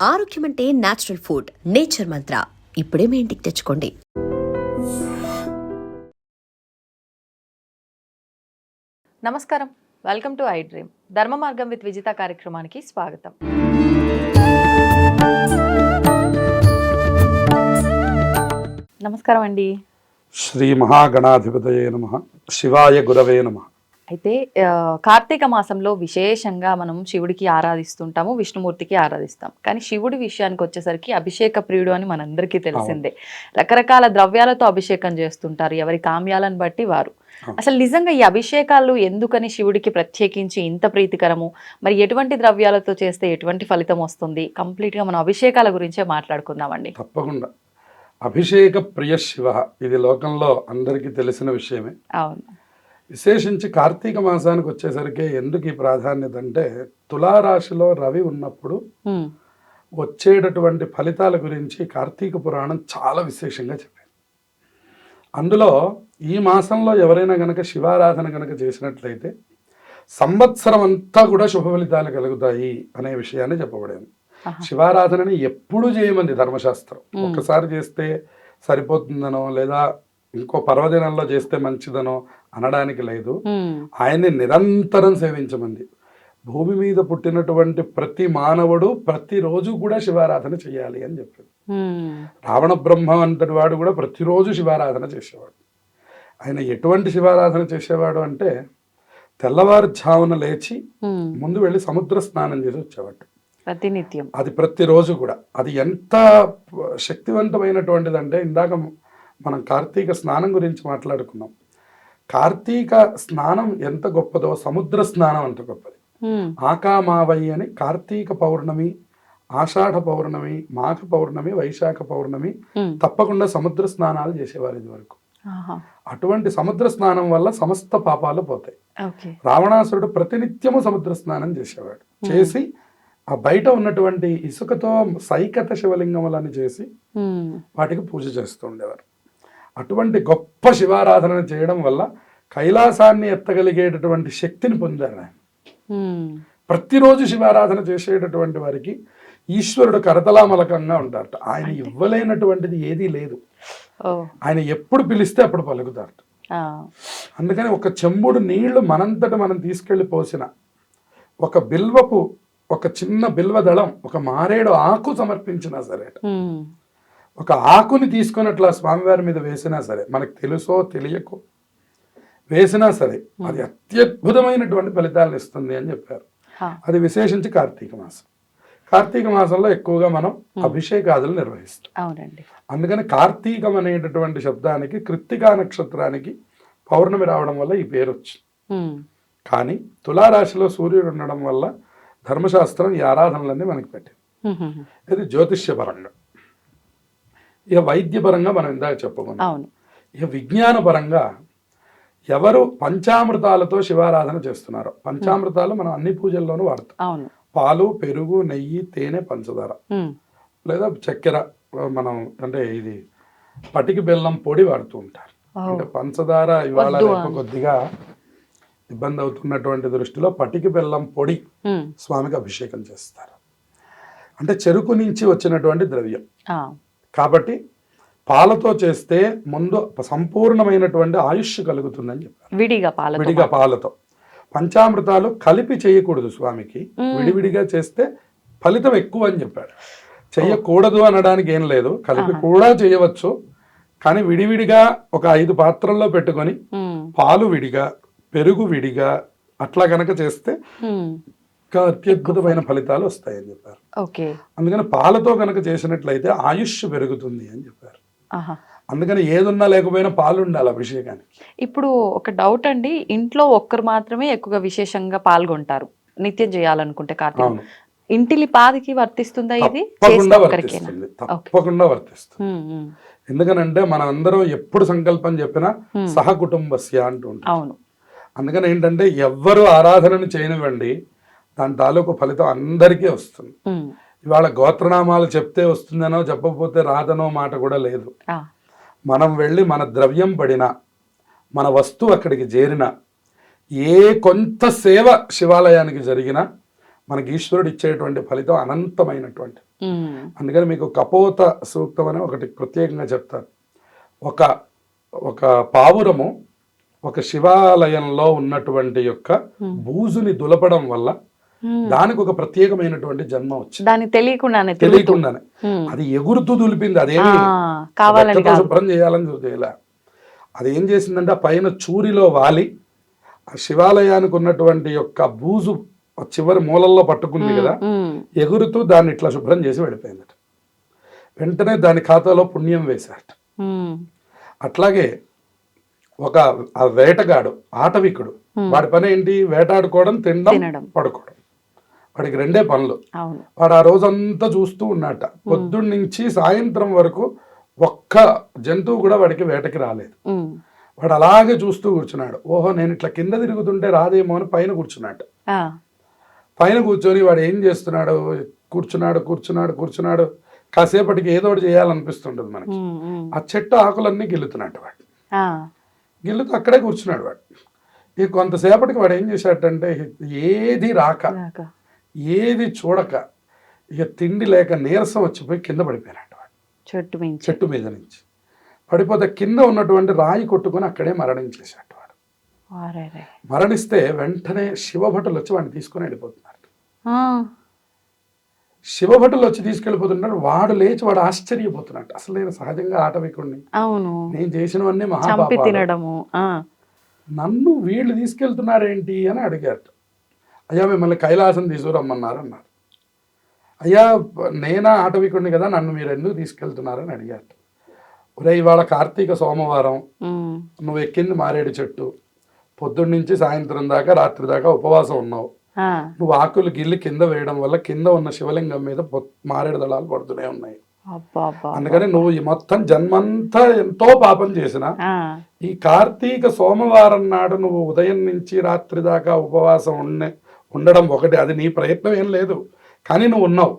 ఆరోగ్యం అంటే natural food nature మంత్ర ఇప్పుడే మీ ఇంటికి తెచ్చుకోండి. నమస్కారం. వెల్కమ్ టు ఐ డ్రీమ్ ధర్మ మార్గం విత్ విజిత కార్యక్రమానికి స్వాగతం. నమస్కారం అండి. శ్రీ మహాగణాధిపతయే నమ. శివాయ గురవే నమ. అయితే కార్తీక మాసంలో విశేషంగా మనం శివుడికి ఆరాధిస్తుంటాము విష్ణుమూర్తికి ఆరాధిస్తాం. కానీ శివుడి విషయానికి వచ్చేసరికి అభిషేక ప్రియుడు అని మనందరికీ తెలిసిందే. రకరకాల ద్రవ్యాలతో అభిషేకం చేస్తుంటారు ఎవరి కామ్యాలను బట్టి వారు. అసలు నిజంగా ఈ అభిషేకాలు ఎందుకని శివుడికి ప్రత్యేకించి ఇంత ప్రీతికరము? మరి ఎటువంటి ద్రవ్యాలతో చేస్తే ఎటువంటి ఫలితం వస్తుంది? కంప్లీట్గా మనం అభిషేకాల గురించే మాట్లాడుకుందామండి. తప్పకుండా. అభిషేక ప్రియ శివ ఇది లోకంలో అందరికీ తెలిసిన విషయమే. అవును. విశేషించి కార్తీక మాసానికి వచ్చేసరికి ఎందుకు ఈ ప్రాధాన్యత అంటే తులారాశిలో రవి ఉన్నప్పుడు వచ్చేటటువంటి ఫలితాల గురించి కార్తీక పురాణం చాలా విశేషంగా చెప్పింది అందులో ఈ మాసంలో ఎవరైనా గనక శివారాధన గనక చేసినట్లయితే సంవత్సరం అంతా కూడా శుభ ఫలితాలు కలుగుతాయి అనే విషయాన్ని చెప్పబడింది. శివారాధనని ఎప్పుడు చేయమంది ధర్మశాస్త్రం. ఒక్కసారి చేస్తే సరిపోతుందనో లేదా ఇంకో పర్వదినంలో చేస్తే మంచిదనో అనడానికి లేదు. ఆయన్ని నిరంతరం సేవించమంది. భూమి మీద పుట్టినటువంటి ప్రతి మానవుడు ప్రతిరోజు కూడా శివారాధన చేయాలి అని చెప్పింది ఉమ్, రావణ బ్రహ్మ అంతటి వాడు కూడా ప్రతిరోజు శివారాధన చేసేవాడు. ఆయన ఎటువంటి శివారాధన చేసేవాడు అంటే తెల్లవారుజామున లేచి ముందు వెళ్ళి సముద్ర స్నానం చేసి వచ్చేవాడు. ప్రతినిత్యం. అది ప్రతిరోజు కూడా. అది ఎంత శక్తివంతమైనటువంటిది అంటే ఇందాక మనం కార్తీక స్నానం గురించి మాట్లాడుకున్నాం. కార్తీక స్నానం ఎంత గొప్పదో సముద్ర స్నానం అంత గొప్పది. ఆకామావై అని కార్తీక పౌర్ణమి ఆషాఢ పౌర్ణమి మాఘ పౌర్ణమి వైశాఖ పౌర్ణమి తప్పకుండా సముద్ర స్నానాలు చేసేవారు ఇది వరకు అటువంటి సముద్ర స్నానం వల్ల సమస్త పాపాలు పోతాయి. రావణాసురుడు ప్రతినిత్యము సముద్ర స్నానం చేసేవాడు. చేసి ఆ బయట ఉన్నటువంటి ఇసుకతో సైకత శివలింగములను చేసి వాటికి పూజ చేస్తూ ఉండేవారు. అటువంటి గొప్ప శివారాధన చేయడం వల్ల కైలాసాన్ని ఎత్తగలిగేటటువంటి శక్తిని పొందారు ఆయన. ప్రతిరోజు శివారాధన చేసేటటువంటి వారికి ఈశ్వరుడు కరతలామలకంగా ఉంటారట. ఆయన ఇవ్వలేనటువంటిది ఏదీ లేదు. ఆయన ఎప్పుడు పిలిస్తే అప్పుడు పలుకుతారట. అందుకని ఒక చెంబుడు నీళ్ళు మనంతట మనం తీసుకెళ్ళి పోసిన ఒక బిల్వపు ఒక చిన్న బిల్వ దళం ఒక మారేడు ఆకు సమర్పించినా సరే ఒక ఆకుని తీసుకొని అట్లా స్వామివారి మీద వేసినా సరే మనకు తెలుసో తెలియకో వేసినా సరే అది అత్యద్భుతమైనటువంటి ఫలితాలను ఇస్తుంది అని చెప్పారు. అది విశేషించి కార్తీక మాసం. కార్తీక మాసంలో ఎక్కువగా మనం అభిషేకాదులు నిర్వహిస్తాం. అవునండి. అందుకని కార్తీకం అనేటటువంటి శబ్దానికి కృత్తికా నక్షత్రానికి పౌర్ణమి రావడం వల్ల ఈ పేరు వచ్చింది. కానీ తులారాశిలో సూర్యుడు ఉండడం వల్ల ధర్మశాస్త్రం ఈ ఆరాధనలన్నీ మనకి పెట్టింది. ఇది జ్యోతిష్యపరంగా ఇక వైద్యపరంగా మనం ఇందాక చెప్పుకున్నాం. అవును. ఇక విజ్ఞానపరంగా ఎవరు పంచామృతాలతో శివారాధన చేస్తున్నారో పంచామృతాలు మనం అన్ని పూజల్లోనూ వాడతాం. పాలు పెరుగు నెయ్యి తేనె పంచదార. లేదా చక్కెర మనం అంటే ఇది పటికి బెల్లం పొడి వాడుతూ ఉంటారు. అంటే పంచదార ఇవాళ కొద్దిగా ఇబ్బంది అవుతున్నటువంటి దృష్టిలో పటికి బెల్లం పొడి స్వామికి అభిషేకం చేస్తారు. అంటే చెరుకు నుంచి వచ్చినటువంటి ద్రవ్యం. కాబట్టి పాలతో చేస్తే ముందు సంపూర్ణమైనటువంటి ఆయుష్ కలుగుతుందని చెప్పారు. విడిగా పాలతో విడిగా పాలతో. పంచామృతాలు కలిపి చేయకూడదు స్వామికి. విడివిడిగా చేస్తే ఫలితం ఎక్కువ అని చెప్పాడు. చెయ్యకూడదు అనడానికి ఏం లేదు. కలిపి కూడా చేయవచ్చు. కానీ విడివిడిగా ఒక ఐదు పాత్రల్లో పెట్టుకొని పాలు విడిగా పెరుగు విడిగా అట్లా కనుక చేస్తే ఇంకా అత్యద్భుతమైన ఫలితాలు. వస్తాయని చెప్పారు. అందుకని పాలతో కనుక చేసినట్లయితే ఆయుష్ పెరుగుతుంది అని చెప్పారు. అందుకని ఏదున్నా లేకపోయినా పాలు ఉండాలి అభిషేకానికి. ఇప్పుడు ఒక డౌట్ అండి. ఇంట్లో ఒక్కరు మాత్రమే ఎక్కువగా విశేషంగా పాల్గొంటారు నిత్యం చేయాలనుకుంటే కార్తీక ఇంటిలి పాదికి వర్తిస్తుందా ఇది? తప్పకుండా వర్తిస్తుంది. తప్పకుండా వర్తిస్తుంది. ఎందుకనంటే మనం అందరం ఎప్పుడు సంకల్పం చెప్పినా Hmm. సహ కుటుంబస్య అంటూ ఉంటాం అవును. అందుకని ఏంటంటే ఎవ్వరు ఆరాధనను చేయనివ్వండి. దాని తాలూకు ఫలితం అందరికీ వస్తుంది. ఇవాళ గోత్రనామాలు చెప్తే వస్తుందనో చెప్పకపోతే రాదనో మాట కూడా లేదు. మనం వెళ్ళి మన ద్రవ్యం పడినా మన వస్తువు అక్కడికి చేరినా ఏ కొంత సేవ శివాలయానికి జరిగినా మనకి ఈశ్వరుడు ఇచ్చేటువంటి ఫలితం అనంతమైనటువంటి. అందుకని మీకు కపోత సూక్తం అని ఒకటి ప్రత్యేకంగా చెప్తారు. ఒక ఒక పావురము ఒక శివాలయంలో ఉన్నటువంటి యొక్క బూజుని దులపడం వల్ల. దానికి ఒక ప్రత్యేకమైనటువంటి జన్మ వచ్చింది. దానికి తెలియకుండానే తెలియకుండానే. అది ఎగురుతూ దులిపింది అదేమి శుభ్రం చేయాలని చేయలే అది ఏం చేసిందంటే ఆ పైన చూరిలో వాలి ఆ శివాలయానికి ఉన్నటువంటి యొక్క బూజు చివరి మూలల్లో పట్టుకుంది కదా ఎగురుతూ దాన్ని ఇట్లా శుభ్రం చేసి వెళ్ళిపోయిందట. వెంటనే దాని ఖాతాలో పుణ్యం వేశారట. ఉమ్, అట్లాగే ఒక ఆ వేటగాడు ఆటవికుడు వాడి పని ఏంటి వేటాడుకోవడం తినడం. పడుకోవడం. వాడికి రెండే పనులు. వాడు ఆ రోజంతా చూస్తూ ఉన్నట్ట పొద్దున్న నుంచి సాయంత్రం వరకు ఒక్క జంతువు కూడా వాడికి వేటకి రాలేదు. వాడు అలాగే చూస్తూ కూర్చున్నాడు. ఓహో నేను ఇట్లా కింద తిరుగుతుంటే రాదేమో అని పైన కూర్చున్నాడు ఆ, పైన కూర్చొని వాడు ఏం చేస్తున్నాడు? కూర్చున్నాడు కూర్చున్నాడు కూర్చున్నాడు. కాసేపటికి ఏదో ఒకటి చేయాలనిపిస్తుంటుంది మనకి. ఆ చెట్టు ఆకులన్నీ గిల్లుతున్నట్టు వాడు. గిల్లుతూ అక్కడే కూర్చున్నాడు వాడు. ఇక కొంతసేపటికి వాడు ఏం చేశాడంటే ఏది రాక. ఏది చూడక ఇక తిండి లేక నీరసం వచ్చిపోయి కింద పడిపోయినట్టు వాడు. చెట్టు మించి చెట్టు మీద నుంచి. పడిపోతే కింద ఉన్నటువంటి రాయి కొట్టుకొని అక్కడే మరణించేశాడు వాడు. మరణిస్తే వెంటనే శివభటులు వచ్చి వాడిని తీసుకొని వెళ్ళిపోతున్నారు. శివభటులు వచ్చి తీసుకెళ్ళిపోతున్నాడు వాడు లేచి వాడు ఆశ్చర్యపోతున్నాడు. అసలు నేను సహజంగా ఆటవికుణ్ణి అవును. నేను చేసినవన్నీ మహాపాపాలు. నన్ను వీళ్ళు తీసుకెళ్తున్నారేంటి అని అడిగారు అయ్యా మిమ్మల్ని కైలాసం తీసుకురమ్మన్నారు అన్నారు. అయ్యా నేనా ఆటవికుడిని కదా నన్ను మీరు ఎందుకు తీసుకెళ్తున్నారని అడిగారు. ఒరే ఇవాళ కార్తీక సోమవారం. నువ్వు ఎక్కింది మారేడు చెట్టు. పొద్దున్న నుంచి సాయంత్రం దాకా రాత్రి దాకా ఉపవాసం ఉన్నావు. నువ్వు ఆకులు గిల్లి కింద వేయడం వల్ల కింద ఉన్న శివలింగం మీద మారేడు దళాలు పడుతూనే ఉన్నాయి. అందుకని నువ్వు ఈ మొత్తం జన్మంతా ఎంతో పాపం చేసినా ఈ కార్తీక సోమవారం నాడు నువ్వు ఉదయం నుంచి రాత్రి దాకా ఉపవాసం ఉండే ఉండడం ఒకటి అది నీ ప్రయత్నం ఏం లేదు. కానీ నువ్వు ఉన్నావు.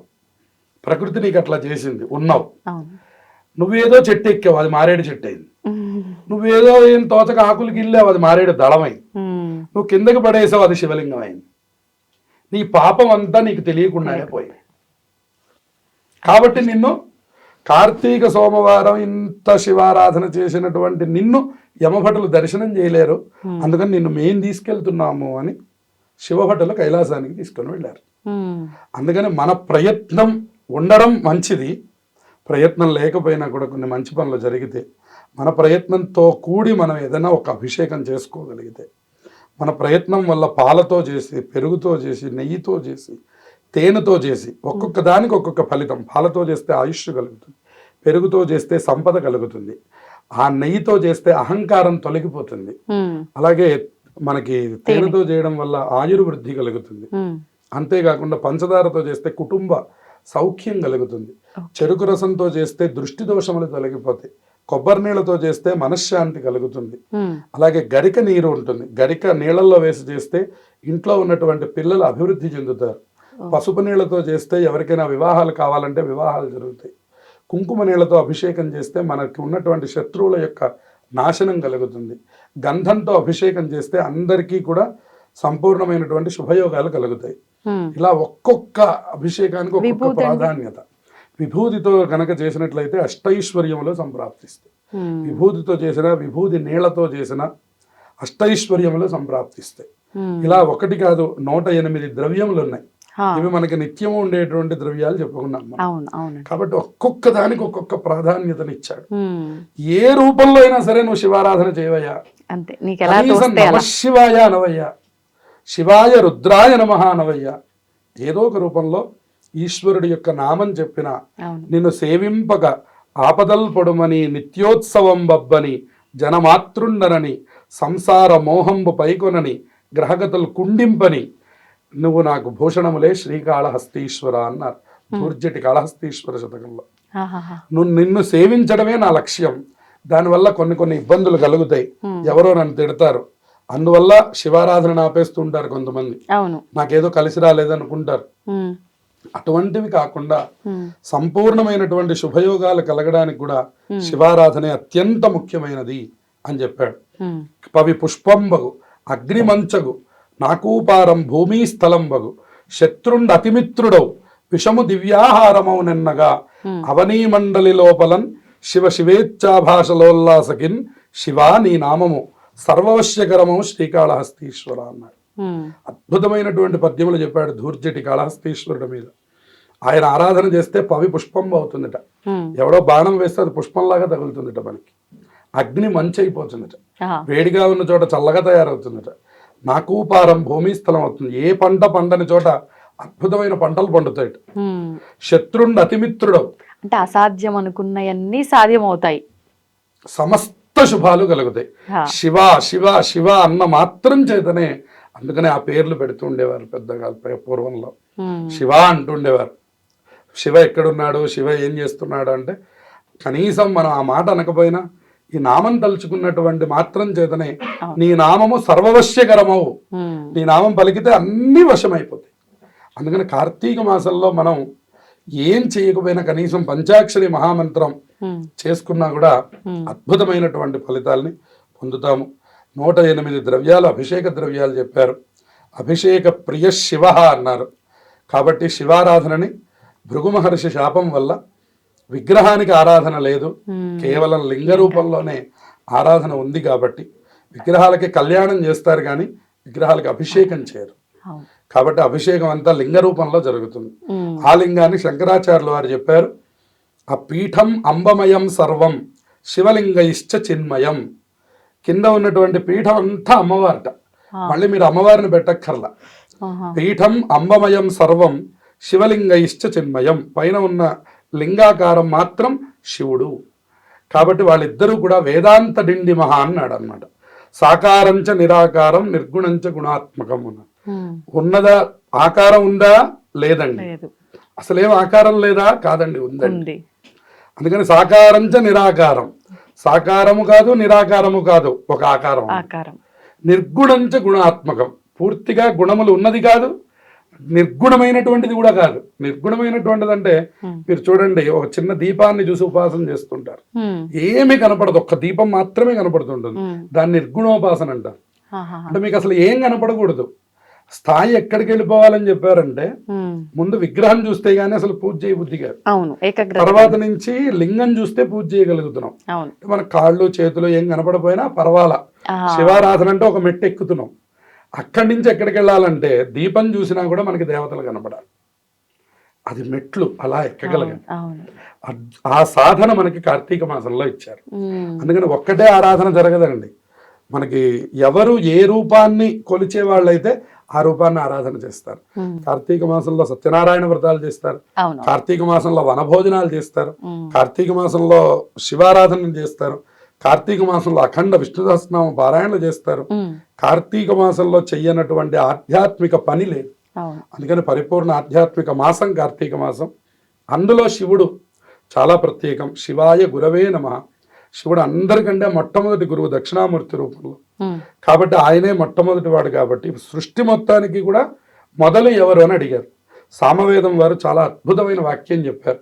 ప్రకృతి నీకు అట్లా చేసింది ఉన్నావు. నువ్వేదో చెట్టు ఎక్కావు అది మారేడు చెట్టు అయింది నువ్వేదో ఏం తోచక ఆకులు గిల్లావు అది మారేడు దళమైంది. నువ్వు కిందకి పడేసావు అది శివలింగం అయింది నీ పాపం అంతా నీకు తెలియకుండానే పోయింది. కాబట్టి నిన్ను కార్తీక సోమవారం ఇంత శివారాధన చేసినటువంటి నిన్ను యమభటులు దర్శనం చేయలేరు. అందుకని నిన్ను మేం తీసుకెళ్తున్నాము అని శివభటులు కైలాసానికి తీసుకొని వెళ్ళారు. అందుకని మన ప్రయత్నం ఉండడం మంచిది. ప్రయత్నం లేకపోయినా కూడా కొన్ని మంచి పనులు జరిగితే మన ప్రయత్నంతో కూడి మనం ఏదైనా ఒక అభిషేకం చేసుకోగలిగితే మన ప్రయత్నం వల్ల పాలతో చేసి పెరుగుతో చేసి నెయ్యితో చేసి తేనెతో చేసి ఒక్కొక్క దానికి ఒక్కొక్క ఫలితం. పాలతో చేస్తే ఆయుష్ కలుగుతుంది పెరుగుతో చేస్తే సంపద కలుగుతుంది ఆ నెయ్యితో చేస్తే అహంకారం తొలగిపోతుంది. అలాగే మనకి తేనెతో చేయడం వల్ల ఆయుర్వృద్ధి కలుగుతుంది. అంతేకాకుండా పంచదారతో చేస్తే కుటుంబ సౌఖ్యం కలుగుతుంది. చెరుకు రసంతో చేస్తే దృష్టి దోషములు తొలగిపోతాయి. కొబ్బరి నీళ్ళతో చేస్తే మనశ్శాంతి కలుగుతుంది. అలాగే గరిక నీరు ఉంటుంది. గరిక నీళ్ళల్లో వేసి చేస్తే ఇంట్లో ఉన్నటువంటి పిల్లలు అభివృద్ధి చెందుతారు. పసుపు నీళ్ళతో చేస్తే ఎవరికైనా వివాహాలు కావాలంటే వివాహాలు జరుగుతాయి. కుంకుమ నీళ్ళతో అభిషేకం చేస్తే మనకి ఉన్నటువంటి శత్రువుల యొక్క నాశనం కలుగుతుంది. గంధంతో అభిషేకం చేస్తే అందరికీ కూడా సంపూర్ణమైనటువంటి శుభయోగాలు కలుగుతాయి. ఇలా ఒక్కొక్క అభిషేకానికి ఒక్కొక్క? ప్రాధాన్యత. విభూతితో గనక చేసినట్లయితే అష్టైశ్వర్యములు సంప్రాప్తిస్తాయి. విభూతితో చేసిన విభూతి నీళ్ళతో చేసిన అష్టైశ్వర్యములు సంప్రాప్తిస్తాయి. ఇలా ఒకటి కాదు నూట ఎనిమిది ద్రవ్యములు ఉన్నాయి ఇవి మనకి నిత్యం ఉండేటువంటి ద్రవ్యాలు చెప్పుకున్నాం మనం. కాబట్టి ఒక్కొక్క దానికి ఒక్కొక్క ప్రాధాన్యతనిచ్చాడు. ఏ రూపంలో అయినా సరే నువ్వు శివారాధన చేయవయ్యా. అంతే. నీకు ఎలా శివాయ అనవయ్యా. శివాయ రుద్రాయ నమ అనవయ్యా. ఏదో ఒక రూపంలో ఈశ్వరుడి యొక్క నామం చెప్పిన నిన్ను సేవింపక ఆపదల్ పొడుమని నిత్యోత్సవం బబ్బని జనమాతృండనని సంసార మోహంబు పైకొనని గ్రహగతులు కుండింపని నువ్వు నాకు భూషణములే శ్రీకాళహస్తీశ్వర అన్నారు. దూర్జటి కాళహస్తీశ్వర శతకంలో. నువ్వు నిన్ను సేవించడమే నా లక్ష్యం. దానివల్ల కొన్ని కొన్ని ఇబ్బందులు కలుగుతాయి. ఎవరో నన్ను తిడతారు. అందువల్ల శివారాధన ఆపేస్తుంటారు కొంతమంది. నాకేదో కలిసి రాలేదనుకుంటారు. అటువంటివి కాకుండా సంపూర్ణమైనటువంటి శుభయోగాలు కలగడానికి కూడా శివారాధనే అత్యంత ముఖ్యమైనది అని చెప్పాడు. పవి పుష్పంబగు అగ్నిమంచగు నాకూపారం భూమి స్థలంబగు శత్రుండు అతిమిత్రుడవు విషము దివ్యాహారమవు నిన్నగా అవనీ మండలి లోపలన్ శివ శివేచ్ఛాభాషలోల్లాసకిన్ శివా నీ నామము. సర్వవశ్యకరము శ్రీకాళహస్తీశ్వర అన్నాడు. అద్భుతమైనటువంటి పద్యములు చెప్పాడు ధూర్జటి కాళహస్తీశ్వరుడు మీద. ఆయన ఆరాధన చేస్తే పవి పుష్పం అవుతుందట. ఎవడో బాణం వేస్తే అది పుష్పంలాగా తగులుతుందట మనకి. అగ్ని మంచి అయిపోతుందట వేడిగా ఉన్న చోట చల్లగా తయారవుతుందట. నాకూపారం భూమి స్థలం అవుతుంది. ఏ పంట పండని చోట అద్భుతమైన పంటలు పండుతాయి. శత్రుండు అతిమిత్రుడవు. అంటే అసాధ్యం అనుకున్నవన్నీ సాధ్యం అవుతాయి సమస్త శుభాలు కలుగుతాయి. శివ శివ శివ అన్న మాత్రం చేతనే అందుకనే ఆ పేర్లు పెడుతూ ఉండేవారు పెద్దగా పూర్వంలో. శివ అంటుండేవారు శివ ఎక్కడున్నాడు? శివ ఏం చేస్తున్నాడు అంటే కనీసం మనం ఆ మాట అనకపోయినా ఈ నామం తలుచుకున్నటువంటి మాత్రం చేతనే నీ నామము సర్వవశ్యకరమవు. నీ నామం పలికితే అన్ని వశమైపోతాయి. అందుకని కార్తీక మాసంలో మనం ఏం చేయకపోయినా కనీసం పంచాక్షరి మహామంత్రం చేసుకున్నా కూడా అద్భుతమైనటువంటి ఫలితాల్ని పొందుతాము. నూట ఎనిమిది ద్రవ్యాలు అభిషేక ద్రవ్యాలు చెప్పారు. అభిషేక ప్రియ శివ అన్నారు. కాబట్టి శివారాధనని భృగు మహర్షి శాపం వల్ల విగ్రహానికి ఆరాధన లేదు. కేవలం లింగ రూపంలోనే ఆరాధన ఉంది కాబట్టి విగ్రహాలకి కళ్యాణం చేస్తారు కానీ విగ్రహాలకి అభిషేకం చేయరు. కాబట్టి అభిషేకం అంతా లింగ రూపంలో జరుగుతుంది. ఆ లింగాన్ని శంకరాచార్యులు వారు చెప్పారు ఆ పీఠం అంబమయం సర్వం శివలింగ ఇష్ట చిన్మయం. కింద ఉన్నటువంటి పీఠం అంతా అమ్మవారట. మళ్ళీ మీరు అమ్మవారిని పెట్టక్కర్లా. పీఠం అంబమయం సర్వం శివలింగ ఇష్ట చిన్మయం. పైన ఉన్న లింగాకారం మాత్రం శివుడు. కాబట్టి వాళ్ళిద్దరూ కూడా వేదాంత డిండి మహా అన్నాడు అనమాట సాకారంచ నిరాకారం నిర్గుణంచ గుణాత్మకం అన్నాడు ఉన్నదా ఆకారం ఉందా లేదండి. లేదు. అసలేం ఆకారం లేదా? కాదండి ఉందండి. ఉంది. అందుకని సాకారంచ నిరాకారం. సాకారము కాదు నిరాకారము కాదు ఒక ఆకారం ఆకారం. నిర్గుణంచ గుణాత్మకం. పూర్తిగా గుణములు ఉన్నది కాదు నిర్గుణమైనటువంటిది కూడా కాదు. నిర్గుణమైనటువంటిది అంటే మీరు చూడండి ఒక చిన్న దీపాన్ని చూసి ఉపాసన చేస్తుంటారు. ఏమీ కనపడదు ఒక్క దీపం మాత్రమే కనపడుతుంటుంది. దాన్ని నిర్గుణోపాసన అంటారు అంటే మీకు అసలు ఏం కనపడకూడదు. స్థాయి ఎక్కడికి వెళ్ళిపోవాలని చెప్పారంటే ముందు విగ్రహం చూస్తే గానీ అసలు పూజ చేయబుద్ధి కాదు. ఏకాగ్రత. తర్వాత నుంచి లింగం చూస్తే పూజ చేయగలుగుతున్నాం. మన కాళ్ళు చేతులు ఏం కనపడపోయినా పర్వాలా. శివారాధన అంటే ఒక మెట్టు ఎక్కుతున్నాం. అక్కడి నుంచి ఎక్కడికి వెళ్ళాలంటే దీపం చూసినా కూడా మనకి దేవతలు కనపడాలి. అది మెట్లు అలా ఎక్కగలగాలి. ఆ సాధన మనకి కార్తీక మాసంలో ఇచ్చారు. అందుకని ఒక్కటే ఆరాధన జరగదండి. మనకి ఎవరు ఏ రూపాన్ని కొలిచే వాళ్ళైతే ఆ రూపాన్ని ఆరాధన చేస్తారు. కార్తీక మాసంలో సత్యనారాయణ వ్రతాలు చేస్తారు. కార్తీక మాసంలో వనభోజనాలు చేస్తారు. కార్తీక మాసంలో శివారాధన చేస్తారు. కార్తీక మాసంలో అఖండ విష్ణు సహస్రనామ పారాయణలు చేస్తారు. కార్తీక మాసంలో చెయ్యనటువంటి ఆధ్యాత్మిక పని లేదు. అందుకని పరిపూర్ణ ఆధ్యాత్మిక మాసం కార్తీక మాసం. అందులో శివుడు చాలా ప్రత్యేకం. శివాయ గురవే నమ. శివుడు అందరికంటే మొట్టమొదటి గురువు దక్షిణామూర్తి రూపంలో. కాబట్టి ఆయనే మొట్టమొదటి వాడు కాబట్టి సృష్టి మొత్తానికి కూడా మొదలు ఎవరు అని అడిగారు. సామవేదం వారు చాలా అద్భుతమైన వాక్యం చెప్పారు.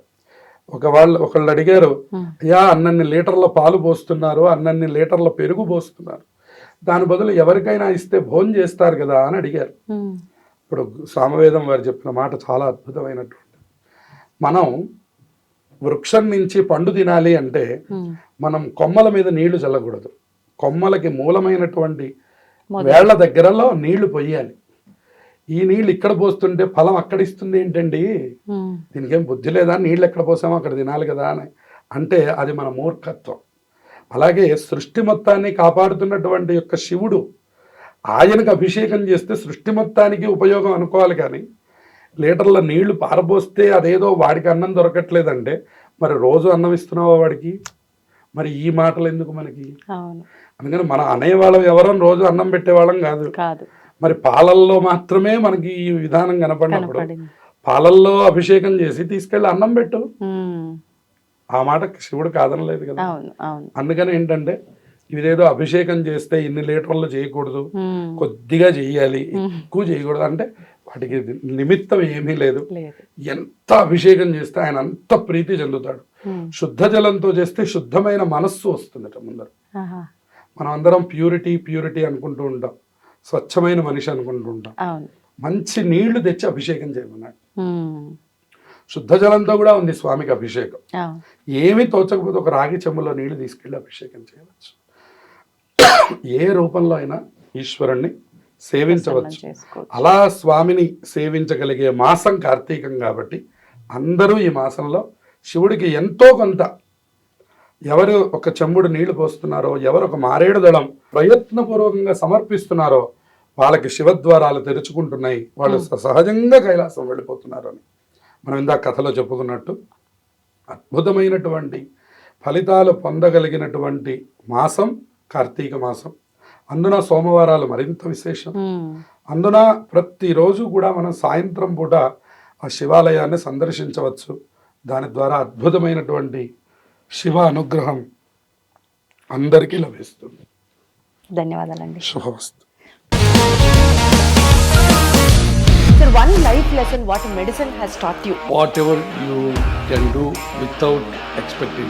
ఒక వాళ్ళు ఒకళ్ళు అడిగారు. అయ్యా అన్నన్ని లీటర్ల పాలు పోస్తున్నారు అన్నన్ని లీటర్ల పెరుగు పోస్తున్నారు. దాని బదులు ఎవరికైనా ఇస్తే భోజనం చేస్తారు కదా అని అడిగారు. ఇప్పుడు సామవేదం వారు చెప్పిన మాట చాలా అద్భుతమైనటువంటి. మనం వృక్షం నుంచి పండు తినాలి అంటే మనం కొమ్మల మీద నీళ్ళు చల్లకూడదు. కొమ్మలకి మూలమైనటువంటి. వేళ్ళ దగ్గరలో నీళ్ళు పొయ్యాలి. ఈ నీళ్ళు ఇక్కడ పోస్తుంటే ఫలం అక్కడ ఇస్తుంది ఏంటండి? దీనికేం బుద్ధి లేదా? నీళ్ళు ఎక్కడ పోసామో అక్కడ తినాలి కదా అని. అంటే అది మన మూర్ఖత్వం. అలాగే సృష్టి మొత్తాన్ని కాపాడుతున్నటువంటి యొక్క శివుడు ఆయనకు అభిషేకం చేస్తే సృష్టి మొత్తానికి ఉపయోగం అనుకోవాలి కానీ లీటర్ల నీళ్ళు పారబోస్తే అదేదో వాడికి అన్నం దొరకట్లేదంటే మరి రోజు అన్నం ఇస్తున్నావా వాడికి? మరి ఈ మాటలు ఎందుకు మనకి? అందుకని మనం అనేవాళ్ళం ఎవరం రోజు అన్నం పెట్టేవాళ్ళం కాదు. కాదు. మరి పాలల్లో మాత్రమే మనకి ఈ విధానం కనపడినప్పుడు పాలల్లో అభిషేకం చేసి తీసుకెళ్ళి అన్నం పెట్టు. ఆ మాట శివుడు కాదనలేదు కదా. అందుకని ఏంటంటే ఇదేదో అభిషేకం చేస్తే ఇన్ని లీటర్లు చేయకూడదు. కొద్దిగా చేయాలి ఎక్కువ చేయకూడదు. అంటే వాటికి నిమిత్తం ఏమీ లేదు. ఎంత అభిషేకం చేస్తే ఆయన అంత ప్రీతి చెందుతాడు. శుద్ధ జలంతో చేస్తే శుద్ధమైన మనస్సు వస్తుందట ముందర. మనం అందరం ప్యూరిటీ ప్యూరిటీ అనుకుంటూ ఉంటాం. స్వచ్ఛమైన మనిషి అనుకుంటూ ఉంటాం. మంచి నీళ్ళు తెచ్చి అభిషేకం చేయమన్నాడు. శుద్ధ జలంతో కూడా ఉంది స్వామికి అభిషేకం. ఏమీ తోచకపోతే ఒక రాగి చెంబులో నీళ్ళు తీసుకెళ్ళి అభిషేకం చేయవచ్చు. ఏ రూపంలో అయినా ఈశ్వరుణ్ణి సేవించవచ్చు. అలా స్వామిని సేవించగలిగే మాసం కార్తీకం కాబట్టి అందరూ ఈ మాసంలో శివుడికి ఎంతో కొంత ఎవరు ఒక చెంబుడు నీళ్ళు పోస్తున్నారో ఎవరు ఒక మారేడు దళం ప్రయత్నపూర్వకంగా సమర్పిస్తున్నారో వాళ్ళకి శివద్వారాలు తెరుచుకుంటున్నాయి. వాళ్ళు సహజంగా కైలాసం వెళ్ళిపోతున్నారు అని. మనం ఇందాక కథలో చెప్పుకున్నట్టు అద్భుతమైనటువంటి ఫలితాలు పొందగలిగినటువంటి మాసం కార్తీక మాసం. అందున సోమవారాలు మరింత విశేషం. అందున ప్రతిరోజు కూడా మనం సాయంత్రం పూట ఆ శివాలయాన్ని సందర్శించవచ్చు దాని ద్వారా అద్భుతమైనటువంటి శివ అనుగ్రహం అందరికీ లభిస్తుంది ధన్యవాదాలండి శుభవస్తు Sir, one life lesson what medicine has taught you. whatever you can do without expecting.